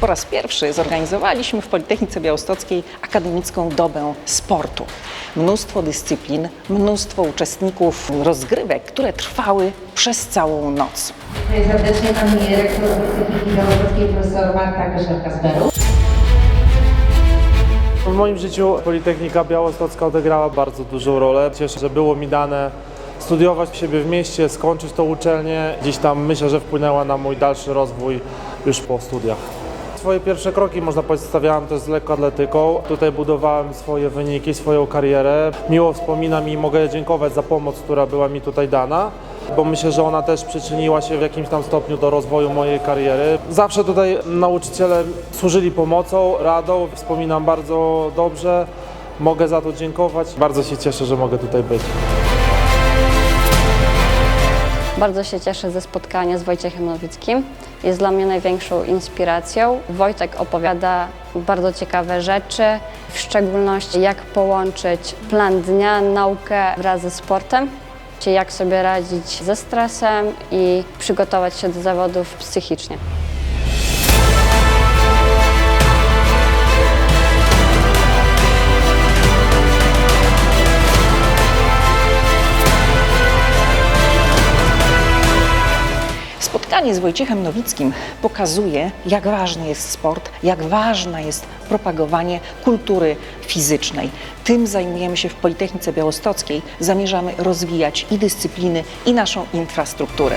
Po raz pierwszy zorganizowaliśmy w Politechnice Białostockiej akademicką dobę sportu. Mnóstwo dyscyplin, mnóstwo uczestników rozgrywek, które trwały przez całą noc. Dziękuję serdecznie Pani Rektor Politechniki Białostockiej profesor Marta Grzeszka-Zberu. W moim życiu Politechnika Białostocka odegrała bardzo dużą rolę. Cieszę się, że było mi dane studiować siebie w mieście, skończyć tą uczelnię. Gdzieś tam myślę, że wpłynęła na mój dalszy rozwój już po studiach. Swoje pierwsze kroki, można powiedzieć, stawiałem też z lekkoatletyką. Tutaj budowałem swoje wyniki, swoją karierę. Miło wspominam i mogę dziękować za pomoc, która była mi tutaj dana, bo myślę, że ona też przyczyniła się w jakimś tam stopniu do rozwoju mojej kariery. Zawsze tutaj nauczyciele służyli pomocą, radą, wspominam bardzo dobrze. Mogę za to dziękować. Bardzo się cieszę, że mogę tutaj być. Bardzo się cieszę ze spotkania z Wojciechem Nowickim. Jest dla mnie największą inspiracją. Wojtek opowiada bardzo ciekawe rzeczy, w szczególności jak połączyć plan dnia, naukę wraz ze sportem, czy jak sobie radzić ze stresem i przygotować się do zawodów psychicznie. Spotkanie z Wojciechem Nowickim pokazuje, jak ważny jest sport, jak ważne jest propagowanie kultury fizycznej. Tym zajmujemy się w Politechnice Białostockiej. Zamierzamy rozwijać i dyscypliny, i naszą infrastrukturę.